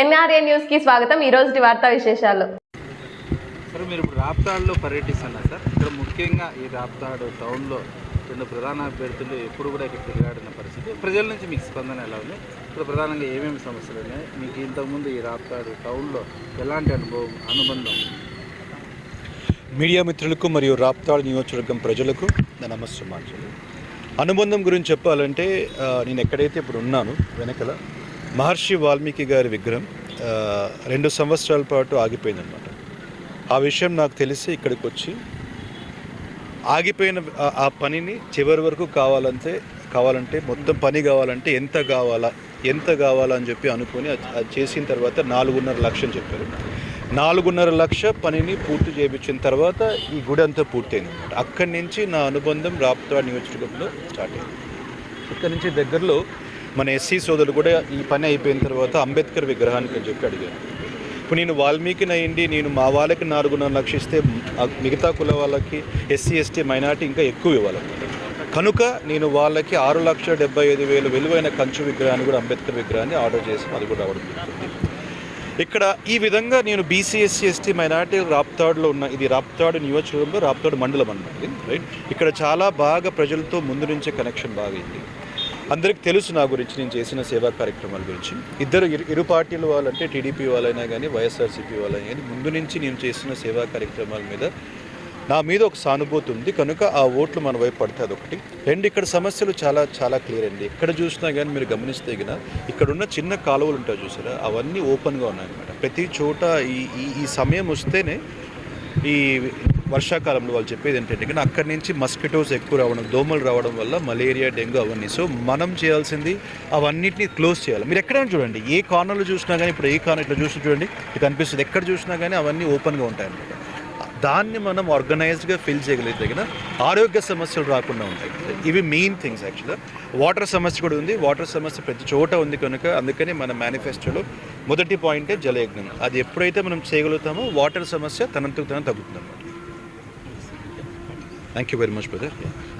NRA న్యూస్కి స్వాగతం. ఈ రోజు వార్తా విశేషాలు. సార్ మీరు ఇప్పుడు రాప్తాడులో పర్యటిస్తున్నారు సార్? ఇక్కడ ముఖ్యంగా ఈ రాప్తాడు టౌన్లో రెండు ప్రధాన అభ్యర్థులు ఎప్పుడు కూడా ఇక్కడ తిరగాడిన పరిస్థితి. ప్రజల నుంచి మీకు స్పందన ఎలా ఉంది? ఇప్పుడు ప్రధానంగా ఏమేమి సమస్యలు ఉన్నాయి? మీకు ఇంతకుముందు ఈ రాప్తాడు టౌన్లో ఎలాంటి అనుభవం అనుబంధం? మీడియా మిత్రులకు మరియు రాప్తాడు నియోజకవర్గం ప్రజలకు నా నమస్సమాచారం అనుబంధం గురించి చెప్పాలంటే నేను ఎక్కడైతే ఇప్పుడు ఉన్నాను వెనకల మహర్షి వాల్మీకి గారి విగ్రహం రెండు సంవత్సరాల పాటు ఆగిపోయిందనమాట ఆ విషయం నాకు తెలిసి ఇక్కడికి వచ్చి ఆగిపోయిన ఆ- పనిని చివరి వరకు కావాలంటే కావాలంటే మొత్తం పని కావాలంటే ఎంత కావాలా ఎంత కావాలా అని చెప్పి అనుకొని అది చేసిన తర్వాత నాలుగున్నర లక్షలు చెప్పారు. నాలుగున్నర లక్ష పనిని పూర్తి చేయించిన తర్వాత ఈ గుడి అంతా పూర్తయింది అనమాట అక్కడి నుంచి నా అనుబంధం రాప్తా నియోజకవర్గంలో స్టార్ట్ అయింది. ఇక్కడ నుంచి దగ్గరలో మన ఎస్సీ సోదరులు కూడా ఈ పని అయిపోయిన తర్వాత అంబేద్కర్ విగ్రహానికి అని చెప్పి అడిగారు. ఇప్పుడు నేను వాల్మీకిని అయ్యండి నేను మా వాళ్ళకి నాలుగున్నర లక్షిస్తే మిగతా కుల వాళ్ళకి ఎస్సీ ఎస్టీ మైనార్టీ ఇంకా ఎక్కువ ఇవ్వాలి. కనుక నేను వాళ్ళకి ఆరు లక్షల డెబ్బై ఐదు వేలు విలువైన కంచు విగ్రహాన్ని కూడా అంబేద్కర్ విగ్రహాన్ని ఆర్డర్ చేసి అది కూడా రావడం జరుగుతుంది. ఇక్కడ ఈ విధంగా నేను బీసీఎస్సీ ఎస్టీ మైనార్టీ రాప్తాడులో ఉన్న ఇది రాప్తాడు నియోజకవర్గంలో రాప్తాడు మండలం అన్నది రైట్? ఇక్కడ చాలా బాగా ప్రజలతో ముందు నుంచే కనెక్షన్ బాగా అయింది. అందరికి తెలుసు నా గురించి నేను చేసిన సేవా కార్యక్రమాల గురించి. ఇద్దరు ఇరు ఇరు పార్టీల వాళ్ళంటే టీడీపీ వాళ్ళైనా కానీ వైఎస్ఆర్సీపీ వాళ్ళైనా కానీ ముందు నుంచి నేను చేసిన సేవా కార్యక్రమాల మీద నా మీద ఒక సానుభూతి ఉంది. కనుక ఆ ఓట్లు మన వైపు పడితే ఒకటి రెండు ఇక్కడ సమస్యలు చాలా చాలా క్లియర్ అండి. ఎక్కడ చూసినా కానీ మీరు గమనిస్తే కదా ఇక్కడ ఉన్న చిన్న కాలువలు ఉంటాయి చూసారా? అవన్నీ ఓపెన్గా ఉన్నాయన్నమాట ప్రతి చోట ఈ ఈ సమయం వస్తేనే ఈ వర్షాకాలంలో వాళ్ళు చెప్పేది ఏంటంటే కానీ అక్కడి నుంచి మస్కిటోస్ ఎక్కువ రావడం దోమలు రావడం వల్ల మలేరియా డెంగ్యూ అవన్నీ. సో మనం చేయాల్సింది అవన్నిటిని క్లోజ్ చేయాలి. మీరు ఎక్కడైనా చూడండి ఏ కార్నర్లో చూసినా కానీ ఇప్పుడు ఏ కార్నర్ ఇట్లా చూసి చూడండి ఇది కనిపిస్తుంది ఎక్కడ చూసినా కానీ అవన్నీ ఓపెన్గా ఉంటాయన్నమాట. దాన్ని మనం ఆర్గనైజ్డ్గా ఫిల్ చేయగలిగితే కదా ఆరోగ్య సమస్యలు రాకుండా ఉంటాయి. ఇవి మెయిన్ థింగ్స్ యాక్చువల్గా. వాటర్ సమస్య కూడా ఉంది. వాటర్ సమస్య ప్రతి చోట ఉంది కనుక అందుకని మన మేనిఫెస్టోలో మొదటి పాయింటే జలయజ్ఞం. అది ఎప్పుడైతే మనం చేయగలుగుతామో వాటర్ సమస్య తనంతకు తన తగ్గుతుంది Thank you very much, brother. Yeah.